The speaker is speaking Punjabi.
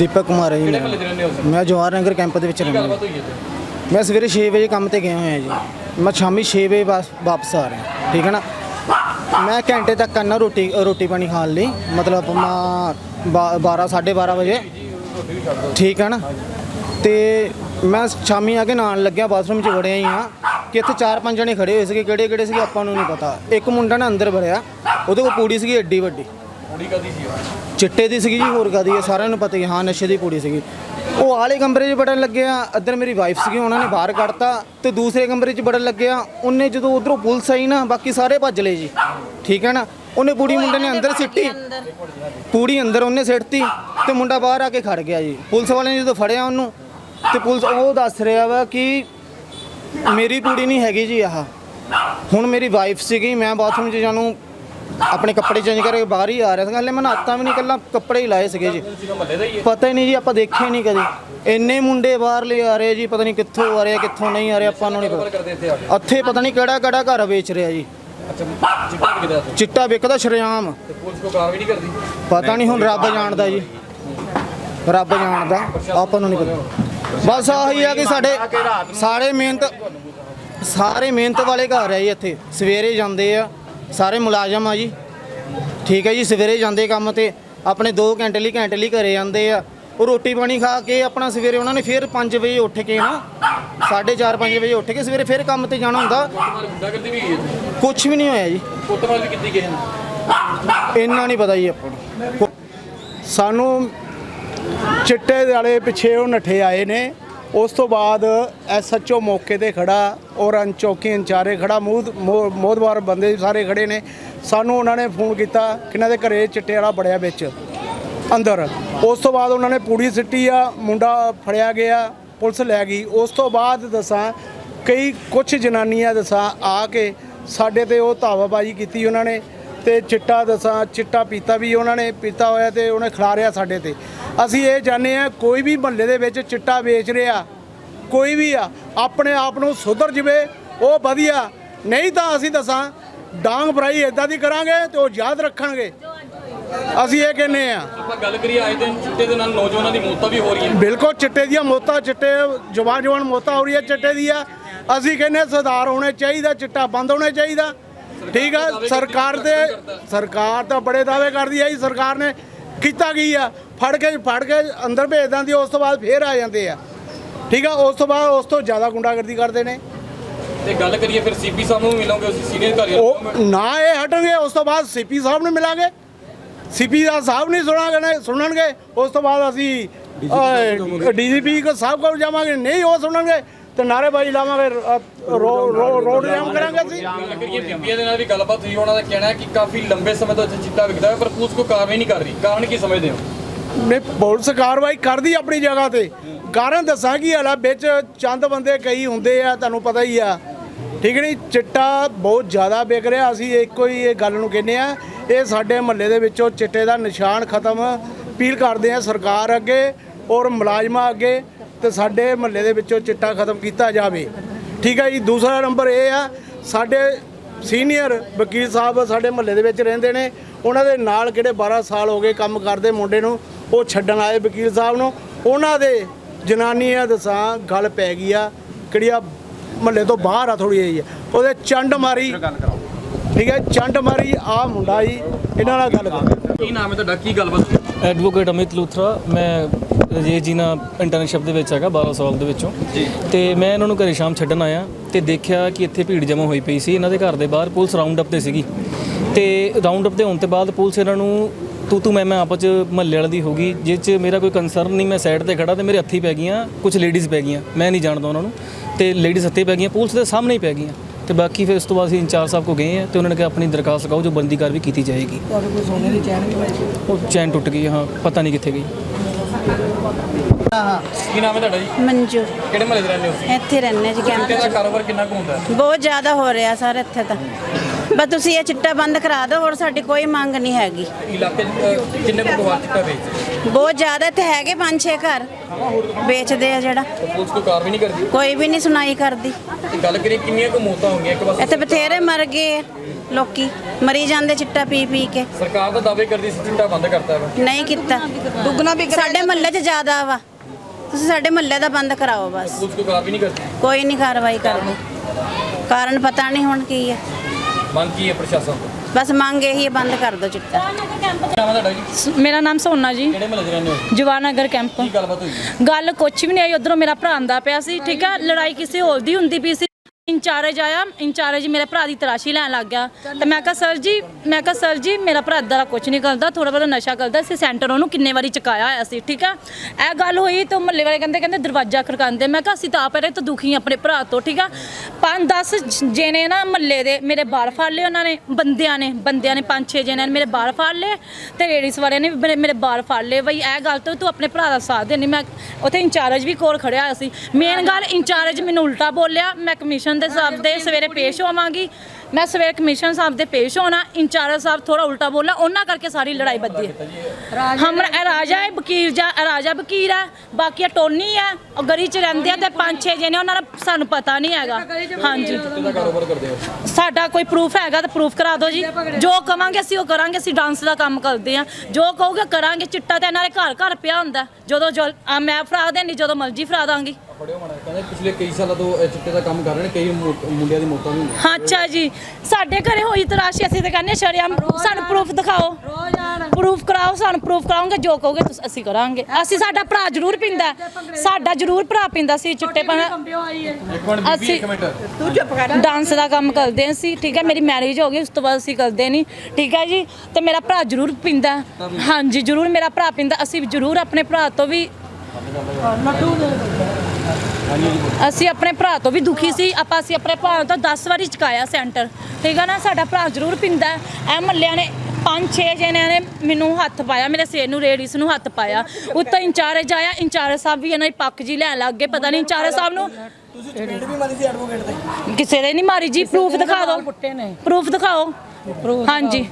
ਦੀਪਕ ਕੁਮਾਰ ਹੈ ਜੀ ਕਿਹੜੇ ਮੇਰਾ। ਮਹੱਲੇ 'ਚ ਰਹਿੰਦੇ ਹੋ ਤੁਸੀਂ? ਮੈਂ ਜਵਾਹਰ ਨਗਰ ਕੈਂਪ ਦੇ ਵਿੱਚ ਰਹਿੰਦਾ। ਗੱਲਬਾਤ ਹੋਈ ਹੈ ਇੱਥੇ? ਮੈਂ ਸਵੇਰੇ 6 ਵਜੇ ਕੰਮ ਤੇ ਗਿਆ ਹੋਇਆ ਜੀ। ਮੈਂ ਸ਼ਾਮੀ 6 ਵਜੇ ਵਾਸ- ਵਾਪਸ ਆ ਰਿਹਾ ਠੀਕ ਹੈ ਨਾ? ਮੈਂ ਘੰਟੇ ਤੱਕ ਕਰਨਾ ਰੋਟੀ ਰੋਟੀ ਪਾਣੀ ਖਾਣ ਲਈ। ਮਤਲਬ ਮੈਂ 12 12:30 ਵਜੇ। ਠੀਕ ਹੈ ਨਾ? ਤੇ ਮੈਂ ਸ਼ਾਮੀ ਆ ਕੇ ਨਹਾਉਣ ਲੱਗਿਆ ਬਾਥਰੂਮ 'ਚ ਵੜਿਆ ਹੀ ਆ ਕਿ ਇੱਥੇ ਚਾਰ ਪੰਜ ਜਣੇ ਖੜੇ ਹੋਏ ਸੀਗੇ। ਕਿਹੜੇ ਕਿਹੜੇ ਸੀਗੇ ਆਪਾਂ ਨੂੰ ਨਹੀਂ ਪਤਾ। ਇੱਕ ਮੁੰਡਾ ਨਾ ਅੰਦਰ ਵੜਿਆ। ਉਹਦੇ ਕੋਲ ਪੂੜੀ ਸੀਗੀ ਏਡੀ ਵੱਡੀ। ਕੁੜੀ ਕਦੀ ਸੀ ਉਹ? ਚਿੱਟੇ ਦੀ ਸੀਗੀ ਜੀ, ਹੋਰ ਕਾਦੀ ਹੈ ਸਾਰਿਆਂ ਨੂੰ ਪਤਾ ਹੀ ਹਾਂ, ਨਸ਼ੇ ਦੀ ਪੂੜੀ ਸੀਗੀ। ਉਹ ਆਲੇ ਕਮਰੇ 'ਚ ਵੜਨ ਲੱਗਿਆ ਇੱਧਰ ਮੇਰੀ ਵਾਈਫ ਸੀਗੀ, ਉਹਨਾਂ ਨੇ ਬਾਹਰ ਕੱਢਤਾ ਤੇ ਦੂਸਰੇ ਕਮਰੇ 'ਚ ਵੜਨ ਲੱਗਿਆ ਉਹਨੇ ਜਦੋਂ ਉਧਰੋਂ ਪੁਲਿਸ ਆਈ ਨਾ, ਬਾਕੀ ਸਾਰੇ ਭੱਜ ਲਏ ਜੀ। ਠੀਕ ਹੈ ਨਾ? ਉਹਨੇ ਪੂੜੀ ਮੁੰਡੇ ਨੇ ਅੰਦਰ ਸਿੱਟੀ। ਪੂੜੀ ਅੰਦਰ ਉਹਨੇ ਸਿੱਟਤੀ ਤੇ ਮੁੰਡਾ ਬਾਹਰ ਆ ਕੇ ਖੜ ਗਿਆ ਜੀ। ਪੁਲਿਸ ਵਾਲਿਆਂ ਨੇ ਜਦੋਂ ਫੜਿਆ ਉਹਨੂੰ ਤੇ ਪੁਲਿਸ ਉਹ ਦੱਸ ਰਿਹਾ ਵਾ ਕਿ ਮੇਰੀ ਪੂੜੀ ਨਹੀਂ ਹੈਗੀ ਜੀ ਆਹ। ਹੁਣ ਮੇਰੀ ਵਾਈਫ ਸੀਗੀ, ਮੈਂ ਬਾਥਰੂਮ 'ਚ ਜਾਨੂੰ ਆਪਣੇ ਕੱਪੜੇ ਚੇਂਜ ਕਰਕੇ ਬਾਹਰ ਹੀ ਆ ਰਿਹਾ ਸੀ ਹਲੇ ਮੈਂ ਨਹਾਤਾ ਵੀ ਨਹੀਂ ਕੱਲਾ ਕੱਪੜੇ ਹੀ ਲਾਏ ਸੀਗੇ ਜੀ। ਪਤਾ ਹੀ ਨਹੀਂ ਜੀ, ਆਪਾਂ ਦੇਖੇ ਨਹੀਂ ਕਦੇ। ਇੰਨੇ ਮੁੰਡੇ ਬਾਹਰ ਲੈ ਆ ਰਹੇ ਜੀ, ਪਤਾ ਨਹੀਂ ਕਿੱਥੋਂ ਆ ਰਹੇ, ਕਿੱਥੋਂ ਨਹੀਂ ਆ ਰਹੇ, ਆਪਾਂ ਨੂੰ ਨਹੀਂ ਪਤਾ। ਇੱਥੇ ਪਤਾ ਨਹੀਂ ਕਿਹੜਾ ਕਿਹੜਾ ਘਰ ਵੇਚ ਰਿਹਾ ਜੀ। ਚਿੱਟਾ ਵਿਕਦਾ ਇੱਥੇ ਸ਼ਰੇਆਮ। ਪੁਲਿਸ ਕੋ ਕਾਰਵਾਈ ਨਹੀਂ ਕਰਦੀ ਪਤਾ ਨਹੀਂ ਹੁਣ ਰੱਬ ਜਾਣਦਾ ਜੀ। ਰੱਬ ਜਾਣਦਾ, ਆਪਾਂ ਨੂੰ ਨਹੀਂ ਪਤਾ। ਬਸ ਆਹੀ ਆ ਕਿ ਸਾਡੇ ਸਾਰੇ ਮਿਹਨਤ ਸਾਰੇ ਮਿਹਨਤ ਵਾਲੇ ਘਰ ਆ ਜੀ ਇੱਥੇ। ਸਵੇਰੇ ਜਾਂਦੇ ਆ। ਸਾਰੇ ਮੁਲਾਜ਼ਮ ਆ ਜੀ। ਠੀਕ ਹੈ ਜੀ, ਸਵੇਰੇ ਜਾਂਦੇ ਕੰਮ ਤੇ, ਆਪਣੇ 2 ਘੰਟੇ ਲਈ ਘੰਟੇ ਲਈ ਘਰੇ ਜਾਂਦੇ ਆ। ਉਹ ਰੋਟੀ ਪਾਣੀ ਖਾ ਕੇ ਆਪਣਾ ਸਵੇਰੇ ਉਹਨਾਂ ਨੇ ਫਿਰ 5 ਵਜੇ ਉੱਠ ਕੇ ਨਾ 4:30 5 ਵਜੇ ਉੱਠ ਕੇ ਸਵੇਰੇ ਫਿਰ ਕੰਮ ਤੇ ਜਾਣਾ ਹੁੰਦਾ। ਕੁੱਟਮਾਰ ਵੀ ਕੁਝ ਵੀ ਨਹੀਂ ਹੋਇਆ ਜੀ। ਕੁੱਟਮਾਰ ਵੀ ਕੀਤੀ ਗਈ ਹੈ ਇੰਨਾ ਨਹੀਂ ਪਤਾ ਜੀ ਆਪਾਂ ਨੂੰ। ਸਾਨੂੰ ਚਿੱਟੇ ਵਾਲੇ ਪਿੱਛੇ ਉਹ ਨੱਠੇ ਆਏ ਨੇ। ਉਸ ਤੋਂ ਬਾਅਦ ਐਸਐਚਓ ਮੌਕੇ ਤੇ ਖੜਾ ਔਰ ਚੌਕੀ ਇੰਚਾਰੇ ਖੜਾ, ਮੂਦ, ਮੋ- ਮੋਹਦਵਾਰ ਬੰਦੇ ਸਾਰੇ ਖੜੇ ਨੇ। ਸਾਨੂੰ ਉਹਨਾਂ ਨੇ ਫੋਨ ਕੀਤਾ ਕਿ ਇਹਨਾਂ ਦੇ ਘਰੇ ਚਿੱਟੇ ਵਾਲਾ ਬੜਿਆ ਵਿੱਚ, ਅੰਦਰ। ਉਸ ਤੋਂ ਬਾਅਦ ਉਹਨਾਂ ਨੇ ਪੂੜੀ ਸਿੱਟੀ ਆ, ਮੁੰਡਾ ਫੜਿਆ ਗਿਆ, ਪੁਲਿਸ ਲੈ ਗਈ। ਉਸ ਤੋਂ ਬਾਅਦ ਦੱਸਾਂ, ਕਈ ਕੁਝ ਜਨਾਨੀਆਂ ਦੱਸਾਂ, ਆ ਕੇ ਸਾਡੇ ਤੇ ਉਹ ਧਾਵਾਬਾਜੀ ਕੀਤੀ ਉਹਨਾਂ ਨੇ ਤੇ ਚਿੱਟਾ ਦੱਸਾਂ, ਚਿੱਟਾ ਪੀਤਾ ਵੀ ਉਹਨਾਂ ਨੇ, ਪੀਤਾ ਹੋਇਆ ਤੇ ਉਹਨੇ ਖਿਲਾਰਿਆ ਸਾਡੇ ਤੇ। ਅਸੀਂ ਇਹ ਜਾਣਦੇ ਆ ਕੋਈ ਵੀ ਮਹੱਲੇ ਦੇ ਵਿੱਚ ਚਿੱਟਾ ਵੇਚ ਰਿਹਾ ਕੋਈ ਵੀ ਆ ਆਪਣੇ ਆਪ ਨੂੰ ਸੁਧਰ ਜਵੇ ਉਹ ਵਧੀਆ। ਨਹੀਂ ਤਾਂ ਅਸੀਂ ਦੱਸਾਂ ਡਾਂਗ ਫਰਾਈ ਇਦਾਂ ਦੀ ਕਰਾਂਗੇ ਤੇ ਉਹ ਯਾਦ ਰੱਖਣਗੇ। ਅਸੀਂ ਇਹ ਕਹਿੰਦੇ ਆ ਆਪਾਂ ਗੱਲ ਕਰੀਏ ਆਏ ਦਿਨ ਚਿੱਟੇ ਦੇ ਨਾਲ ਨੌਜਵਾਨਾਂ ਦੀ ਮੌਤਾਂ ਵੀ ਹੋ ਰਹੀਆਂ। ਬਿਲਕੁਲ ਚਿੱਟੇ ਦੀਆਂ ਮੌਤਾਂ ਚਿੱਟੇ ਜਵਾਨ ਜਵਾਨ ਮੌਤਾਂ ਹੋ ਰਹੀਆਂ ਚਿੱਟੇ ਦੀਆਂ। ਅਸੀਂ ਕਹਿੰਦੇ ਸੁਧਾਰ ਹੋਣੇ ਚਾਹੀਦਾ ਚਿੱਟਾ ਬੰਦ ਹੋਣਾ ਚਾਹੀਦਾ। ਠੀਕ ਆ ਸਰਕਾਰ ਤੇ ਸਰਕਾਰ ਤਾਂ ਬੜੇ ਦਾਅਵੇ ਕਰਦੀ ਹੈ ਜੀ ਸਰਕਾਰ ਨੇ ਕੀਤਾ ਕੀ ਆ? ਫੜ ਕੇ ਫੜ ਕੇ ਅੰਦਰ ਭੇਜ ਦਿੰਦੀ ਉਸ ਤੋਂ ਬਾਅਦ ਫੇਰ ਆ ਜਾਂਦੇ ਆ। ਠੀਕ ਆ ਉਸ ਤੋਂ ਬਾਅਦ ਉਸ ਤੋਂ ਜ਼ਿਆਦਾ ਗੁੰਡਾਗਰਦੀ ਕਰਦੇ ਨੇ। ਤੇ ਗੱਲ ਕਰੀਏ ਫਿਰ ਸੀਪੀ ਸਾਹਿਬ ਨੂੰ ਮਿਲੋਗੇ ਅਸੀਂ ਸੀਨੀਅਰ ਅਧਿਕਾਰੀਆਂ ਉਹ ਨੂੰ ਇਹ ਹਟਣਗੇ ਉਸ ਤੋਂ ਬਾਅਦ ਸੀਪੀ ਸਾਹਿਬ ਨੂੰ ਮਿਲਾਂਗੇ। ਸੀਪੀ ਦਾ ਸਾਹਿਬ ਨਹੀਂ ਸੁਣਾਂਗੇ ਸੁਣਨਗੇ ਉਸ ਤੋਂ ਬਾਅਦ ਅਸੀਂ ਡੀਜੀਪੀ ਕੋ ਸਾਹਿਬ ਕੋਲ ਜਾਵਾਂਗੇ ਨਹੀਂ ਉਹ ਸੁਣਨਗੇ ਤੇ ਨਾਰੇਬਾਜ਼ੀ ਲਾਵਾਂਗੇ ਅ, ਰੋ- ਰੋ- ਰੋਡ ਜਾਮ ਕਰਾਂਗੇ ਅਸੀਂ। ਕਰੀਏ ਬੀਬੀਆਂ ਦੇ ਨਾਲ ਵੀ ਗੱਲਬਾਤ ਹੋਈ ਉਹਨਾਂ ਦਾ ਕਹਿਣਾ ਹੈ ਕਿ ਕਾਫੀ ਲੰਬੇ ਸਮੇਂ ਤੋਂ ਚਿੱਟਾ ਵਿਕਦਾ ਹੈ ਪਰ ਪੁਲਿਸ ਕੋ ਕਾਰਵਾਈ ਨਹੀਂ ਕਰ ਰਹੀ। ਕਾਰਨ ਕੀ ਸਮਝਦੇ ਹੋ? ਨੇ ਪੁਲਿਸ ਕਾਰਵਾਈ ਕਰਦੀ ਆਪਣੀ ਜਗ੍ਹਾ ਤੇ। ਕਾਰਨ ਦੱਸਾਂ ਕੀ ਹਾਲਾ, ਵਿੱਚ ਚੰਦ ਬੰਦੇ ਕਈ ਹੁੰਦੇ ਆ, ਤੁਹਾਨੂੰ ਪਤਾ ਹੀ ਆ। ਠੀਕ ਨਹੀਂ ਚਿੱਟਾ ਬਹੁਤ ਜ਼ਿਆਦਾ ਵਿਕ ਰਿਹਾ, ਅਸੀਂ ਇੱਕੋ ਹੀ ਇਹ ਗੱਲ ਨੂੰ ਕਹਿੰਦੇ ਆ। ਇਹ ਸਾਡੇ ਮਹੱਲੇ ਦੇ ਵਿੱਚੋਂ ਚਿੱਟੇ ਦਾ ਨਿਸ਼ਾਨ ਖਤਮ ਅਪੀਲ ਕਰਦੇ ਆ ਸਰਕਾਰ ਅੱਗੇ ਔਰ ਮੁਲਾਜ਼ਮਾਂ ਅੱਗੇ ਤੇ ਸਾਡੇ ਮਹੱਲੇ ਦੇ ਵਿੱਚੋਂ ਚਿੱਟਾ ਖਤਮ ਕੀਤਾ ਜਾਵੇ। ਠੀਕ ਹੈ ਜੀ, ਦੂਸਰਾ ਨੰਬਰ ਇਹ ਆ, ਸਾਡੇ ਸੀਨੀਅਰ ਵਕੀਲ ਸਾਹਿਬ ਸਾਡੇ ਮਹੱਲੇ ਦੇ ਵਿੱਚ ਰਹਿੰਦੇ ਨੇ। ਉਹਨਾਂ ਦੇ ਨਾਲ ਕਿਹੜੇ 12 ਸਾਲ ਹੋ ਗਏ ਕੰਮ ਕਰਦੇ ਮੁੰਡੇ ਨੂੰ ਉਹ ਛੱਡਣ ਆਏ ਵਕੀਲ ਸਾਹਿਬ ਨੂੰ। ਉਹਨਾਂ ਦੇ ਜਨਾਨੀਆਂ ਦਸਾਂ ਗੱਲ ਪੈ ਗਈ ਆ ਕਿਹੜੀ ਆ ਮਹੱਲੇ ਤੋਂ ਬਾਹਰ ਆ ਥੋੜੀ ਜਿਹੀ। ਆ। ਉਹਦੇ ਚੰਡ ਮਾਰੀ ਠੀਕ ਹੈ ਚੰਡ ਮਾਰੀ ਆ ਮੁੰਡਾ ਜੀ ਇਹਨਾਂ ਨਾਲ ਗੱਲ ਕਰ। ਕੀ ਨਾਮ ਹੈ ਤੁਹਾਡਾ? ਕੀ ਗੱਲਬਾਤ ਐਡਵੋਕੇਟ ਅਮਿਤ ਲੂਥਰਾ ਮੈਂ ਰਜੇਸ਼ ਜੀ ਨਾਲ ਇੰਟਰਨਸ਼ਿਪ ਦੇ ਵਿੱਚ ਹੈਗਾ 12 ਸਾਲ ਦੇ ਵਿੱਚੋਂ। ਤੇ ਮੈਂ ਇਹਨਾਂ ਨੂੰ ਘਰੇ ਸ਼ਾਮ ਛੱਡਣ ਆਇਆ ਤੇ ਦੇਖਿਆ ਕਿ ਇੱਥੇ ਭੀੜ ਜਮ੍ਹਾਂ ਹੋਈ ਪਈ ਸੀ। ਇਹਨਾਂ ਦੇ ਘਰ ਦੇ ਬਾਹਰ ਪੁਲਿਸ ਰਾਉਂਡ ਅਪ ਤੇ ਸੀਗੀ। ਤੇ ਰਾਉਂਡ ਅਪ ਤੇ ਹੋਣ ਤੋਂ ਬਾਅਦ ਪੁਲਿਸ ਇਹਨਾਂ ਨੂੰ ਤੂੰ ਤੂੰ ਮੈਂ ਮੈਂ ਆਪਸ ਚ ਮਹੱਲੇ ਵਾਲੇ ਦੀ ਹੋ ਗਈ ਜਿਸ ਚ ਮੇਰਾ ਕੋਈ ਕੰਸਰਨ ਨਹੀਂ ਮੈਂ ਸਾਈਡ ਤੇ ਖੜਾ ਤੇ ਮੇਰੇ ਹੱਥੀ ਪੈ ਗਈਆਂ ਕੁਝ ਲੇਡੀਜ਼ ਪੈ ਗਈਆਂ ਮੈਂ ਨਹੀਂ ਜਾਣਦਾ ਉਹਨਾਂ ਨੂੰ। ਤੇ ਲੇਡੀਜ਼ ਹੱਥੇ ਪੈ ਗਈਆਂ ਪੁਲਿਸ ਦੇ ਸਾਹਮਣੇ ਹੀ ਪੈ ਗਈਆਂ। ਤੇ ਬਾਕੀ ਫਿਰ ਉਸ ਤੋਂ ਬਾਅਦ ਅਸੀਂ ਇੰਚਾਰਜ ਸਾਹਿਬ ਕੋ ਗਏ ਆ ਤੇ ਉਹਨਾਂ ਨੇ ਕਿਹਾ ਆਪਣੀ ਦਰਖਾਸਤ ਲਗਾਓ ਜੋ ਬੰਦੀ ਕਾਰਵਾਈ ਕੀਤੀ ਜਾਏਗੀ। ਉਹ ਚੈਨ ਟੁੱਟ ਗਈ ਹਾਂ ਪਤਾ ਨਹੀਂ ਕਿੱਥੇ ਗਈ। ਕੀ ਨਾਮ ਹੈ ਤੁਹਾਡਾ ਜੀ? ਮੰਜੂ। ਕਿਹੜੇ ਮਹੱਲੇ 'ਚ ਰਹਿੰਦੇ ਹੋ? ਇੱਥੇ ਰਹਿੰਦੇ ਜੀ ਕੈਂਪ ਦਾ ਕਾਰੋਬਾਰ ਕਿੰਨਾ ਕੁ ਹੁੰਦਾ? ਬਹੁਤ ਜ਼ਿਆਦਾ ਹੋ ਰਿਹਾ ਸਰ ਇੱਥੇ ਤਾਂ। ਬਸ ਤੁਸੀਂ ਇਹ ਚਿੱਟਾ ਬੰਦ ਕਰਾ ਦਿਓ ਹੋਰ ਸਾਡੀ ਕੋਈ ਮੰਗ ਨਹੀਂ ਹੈਗੀ। ਇਲਾਕੇ 'ਚ ਅਹ, ਕਿੰਨੇ ਕੁ ਪਰਿਵਾਰ ਚਿੱਟਾ ਵੇਚਦੇ ਬਹੁਤ ਜ਼ਿਆਦਾ ਇੱਥੇ ਹੈਗੇ ਪੰਜ ਛੇ ਘਰ। ਵੇਚਦੇ ਆ ਜਿਹੜਾ। ਤੇ ਪੁਲਿਸ ਕੋਈ ਕਾਰਵਾਈ ਨਹੀਂ ਕਰਦੀ? ਕੋਈ ਵੀ ਨਹੀਂ ਸੁਣਾਈ ਕਰਦੀ। ਤੇ ਗੱਲ ਕਰੀਏ ਕਿੰਨੀਆਂ ਕੁ ਮੌਤਾਂ ਹੋਈਆਂ ਇੱਕ ਪਾਸੇ? ਇੱਥੇ ਬਥੇਰੇ ਮਰ ਗਏ ਆ ਲੋਕੀ। ਮਰੀ ਜਾਂਦੇ ਚਿੱਟਾ ਪੀ ਪੀ ਕੇ। ਸਰਕਾਰ ਤਾਂ ਦਾਅਵੇ ਕਰਦੀ ਸੀ ਚਿੱਟਾ ਬੰਦ ਕਰਤਾ ਵਾ। ਨਹੀਂ ਕੀਤਾ। ਦੁੱਗਣਾ ਵੀ ਸਾਡੇ ਮਹੱਲੇ 'ਚ ਜ਼ਿਆਦਾ ਵਾ। ਤੁਸੀਂ ਸਾਡੇ ਮਹੱਲੇ ਦਾ ਬੰਦ ਕਰਾਓ ਬਸ। ਪੁਲਿਸ ਕੋਈ ਕਾਰਵਾਈ ਨਹੀਂ ਕਰਦੀ? ਕੋਈ ਨਹੀਂ ਕਾਰਵਾਈ ਕਰਦੇ। ਕਾਰਨ ਪਤਾ ਨਹੀਂ ਹੁਣ ਕੀ ਹੈ ਮੰਗ ਕੀ ਹੈ ਪ੍ਰਸ਼ਾਸਨ ਤੋਂ? ਬਸ ਮੰਗ ਇਹੀ ਹੈ ਬੰਦ ਕਰ ਦਿਓ ਚਿੱਟਾ। ਨਾਮ ਹੈ ਤੁਹਾਡਾ ਜੀ? ਮੇਰਾ ਨਾਮ ਸੋਨਾ ਜੀ। ਕਿਹੜੇ ਮਹੱਲੇ ਰਹਿੰਦੇ ਹੋ? ਜਵਾਨਗਰ ਕੈਂਪ। ਕੀ ਗੱਲਬਾਤ ਹੋਈ ਜੀ? ਗੱਲ ਕੁਛ ਵੀ ਨਹੀਂ ਆਈ ਉਧਰੋਂ ਮੇਰਾ ਭਰਾ ਆਂਦਾ ਪਿਆ ਸੀ ਠੀਕ ਆ? ਲੜਾਈ ਕਿਸੇ ਹੋਰ ਦੀ ਹੁੰਦੀ ਪਈ ਸੀ। ਇੰਚਾਰਜ ਆਇਆ, ਇੰਚਾਰਜ ਮੇਰੇ ਭਰਾ ਦੀ ਤਲਾਸ਼ੀ ਲੈਣ ਲੱਗ ਗਿਆ। ਤੇ ਮੈਂ ਕਿਹਾ, ਸਰ ਜੀ, ਮੈਂ ਕਿਹਾ, ਸਰ ਜੀ, ਮੇਰਾ ਭਰਾ ਇਦਾਂ ਦਾ ਕੁਝ ਨਹੀਂ ਕਰਦਾ ਥੋੜਾ ਬਹੁਤਾ ਨਸ਼ਾ ਕਰਦਾ ਸੀ ਸੈਂਟਰ ਉਹਨੂੰ ਕਿੰਨੇ ਵਾਰੀ ਚੁਕਾਇਆ ਹੋਇਆ ਸੀ, ਠੀਕ ਆ? ਇਹ ਗੱਲ ਹੋਈ ਤੇ ਮੱਲੇ ਵਾਲੇ ਕਹਿੰਦੇ ਕਹਿੰਦੇ ਦਰਵਾਜ਼ਾ ਖੜਕਾਉਂਦੇ। ਮੈਂ ਕਿਹਾ, ਅਸੀਂ ਤਾਂ ਆਪ ਰਹੇ ਤਾਂ ਦੁਖੀ ਹਾਂ, ਆਪਣੇ ਭਰਾ ਤੋਂ, ਠੀਕ ਆ? ਪੰਜ 10 ਜਣੇ ਨਾ ਮੱਲੇ ਦੇ ਮੇਰੇ ਬਾਲ ਫੜ ਲਏ ਉਹਨਾਂ ਨੇ, ਬੰਦਿਆਂ ਨੇ ਬੰਦਿਆਂ ਨੇ ਪੰਜ ਛੇ ਜਣਿਆਂ ਨੇ ਮੇਰੇ ਬਾਲ ਫੜ ਲਏ ਤੇ ਲੇਡੀਜ਼ ਵਾਲਿਆਂ ਨੇ ਮੇਰੇ- ਮੇਰੇ ਬਾਲ ਫੜ ਲਏ। ਬਈ, ਇਹ ਗੱਲ ਤੋਂ ਤੂੰ ਆਪਣੇ ਭਰਾ ਦਾ ਸਾਥ ਦੇ ਨਹੀਂ ਮੈਂ ਉੱਥੇ ਇੰਚਾਰਜ ਵੀ ਕੋਲ ਖੜਿਆ ਹੋਇਆ ਸੀ। ਮੇਨ ਗੱਲ, ਇੰਚਾਰਜ ਮੈਨੂੰ ਉਲਟਾ ਬੋਲਿਆ, ਮੈਂ ਕਮਿਸ਼ਨ ਦੇ ਹਿਸਾਬ ਦੇ ਸਵੇਰੇ ਪੇਸ਼ ਹੋਵਾਂਗੀ। ਮੈਂ ਸਵੇਰੇ ਕਮਿਸ਼ਨ ਸਾਹਿਬ ਦੇ ਪੇਸ਼ ਹੋਣਾ ਇੰਚਾਰਜ ਸਾਹਿਬ ਥੋੜਾ ਉਲਟਾ ਬੋਲਿਆ ਉਹਨਾਂ ਕਰਕੇ ਸਾਰੀ ਲੜਾਈ ਵੱਧੀ ਹੈ। ਹਮਰਾ ਰਾਜਾ ਹੈ ਵਕੀਲ ਜਾ ਰਾਜਾ ਵਕੀਲ ਹੈ ਬਾਕੀ ਟੋਨੀ ਹੈ ਉਹ ਗਲੀ ਚ ਰਹਿੰਦੇ ਆ ਤੇ ਪੰਜ ਛੇ ਜਣੇ ਉਹਨਾਂ ਦਾ ਸਾਨੂੰ ਪਤਾ ਨਹੀਂ ਹੈਗਾ। ਹਾਂਜੀ। ਸਾਡਾ ਕੋਈ ਪ੍ਰੂਫ ਹੈਗਾ ਤਾਂ ਪ੍ਰੂਫ ਕਰਾ ਦਿਓ ਜੀ। ਜੋ ਕਵਾਂਗੇ ਅਸੀਂ ਉਹ ਕਰਾਂਗੇ ਅਸੀਂ ਡਾਂਸ ਦਾ ਕੰਮ ਕਰਦੇ ਆ ਜੋ ਕਹੋਗੇ ਕਰਾਂਗੇ ਚਿੱਟਾ ਤੇ ਇਹਨਾਂ ਦੇ ਘਰ ਘਰ ਪਿਆ ਹੁੰਦਾ। ਜਦੋਂ ਆ ਮੈਂ ਫੜਾ ਦੇਣੀ ਜਦੋਂ ਮਰਜ਼ੀ ਫੜਾ ਦਾਂਗੀ। ਫੜਿਓ ਮਾੜਾ ਕਹਿੰਦੇ ਪਿਛਲੇ ਕਈ ਸਾਲਾਂ ਤੋਂ ਇਹ ਚਿੱਟੇ ਦਾ ਕੰਮ ਕਰ ਰਹੇ ਨੇ ਕਈ ਮੁ- ਮੁੰਡਿਆਂ ਦੀ ਮੌਤਾਂ ਵੀ ਹੋਈਆਂ ਹਾਂ ਅੱਛਾ ਜੀ ਸਾਡੇ ਘਰੇ ਹੋਈ ਤਰਾਸ਼ੀ ਅਸੀਂ ਤੇ ਕਹਿੰਦੇ ਸ਼ਰਿਆਮ ਸਾਨੂੰ ਪ੍ਰੂਫ ਦਿਖਾਓ। ਪ੍ਰੂਫ ਕਰਾਓ ਸਾਨੂੰ ਪ੍ਰੂਫ ਕਰਾਓਗੇ ਜੋ ਕਹੋਗੇ ਤੁਸੀਂ ਅਸੀਂ ਕਰਾਂਗੇ। ਅਸੀਂ ਸਾਡਾ ਭਰਾ ਜ਼ਰੂਰ ਪਿੰਦਾ ਹੈ। ਸਾਡਾ ਜ਼ਰੂਰ ਭਰਾ ਪਿੰਦਾ ਸੀ ਚਿੱਟੇ ਪਨ ਇੱਕ ਮਿੰਟ ਬੀਬੀ ਅਸੀਂ- ਇੱਕ ਮਿੰਟ। ਡਾਂਸ ਦਾ ਕੰਮ ਕਰਦੇ ਅਸੀਂ ਠੀਕ ਹੈ ਮੇਰੀ ਮੈਰਿਜ ਹੋ ਗਈ ਉਸ ਤੋਂ ਬਾਅਦ ਅਸੀਂ ਕਰਦੇ ਨਹੀਂ ਠੀਕ ਹੈ ਜੀ? ਤੇ ਮੇਰਾ ਭਰਾ ਜ਼ਰੂਰ ਪਿੰਦਾ ਹੈ। ਹਾਂਜੀ ਜ਼ਰੂਰ ਮੇਰਾ ਭਰਾ ਪਿੰਦਾ ਅਸੀਂ ਜ਼ਰੂਰ ਆਪਣੇ ਭਰਾ ਤੋਂ ਵੀ ਅਸੀਂ ਆਪਣੇ ਭਰਾ ਤੋਂ ਵੀ ਦੁਖੀ ਸੀ ਆਪਾਂ ਅਸੀਂ ਆਪਣੇ ਭਰਾ ਤੋਂ 10 ਵਾਰੀ ਚੁਕਾਇਆ ਸੈਂਟਰ। ਠੀਕ ਹੈ ਨਾ ਸਾਡਾ ਭਰਾ ਜ਼ਰੂਰ ਪਿੰਦਾ। ਇਹ ਮੱਲਿਆਂ ਨੇ ਪੰਜ ਛੇ ਜਣਿਆਂ ਨੇ ਮੈਨੂੰ ਹੱਥ ਪਾਇਆ ਮੇਰੇ ਸਿਰ ਨੂੰ ਰੇਡੀਸ ਨੂੰ ਹੱਥ ਪਾਇਆ। ਉੱਤੋਂ ਇੰਚਾਰਜ ਆਇਆ ਇੰਚਾਰਜ ਸਾਹਿਬ ਵੀ ਇਹਨਾਂ ਦੀ ਪੱਕ ਜੀ ਲੈਣ ਲੱਗ ਗਏ ਪਤਾ ਨਹੀਂ ਇੰਚਾਰਜ ਸਾਹਿਬ ਨੂੰ ਕਿਸੇ ਦੇ ਨਹੀਂ ਮਾਰੀ ਜੀ ਪ੍ਰੂਫ ਦਿਖਾ ਦਿਓ। ਪ੍ਰੂਫ ਦਿਖਾਓ। ਹਾਂਜੀ।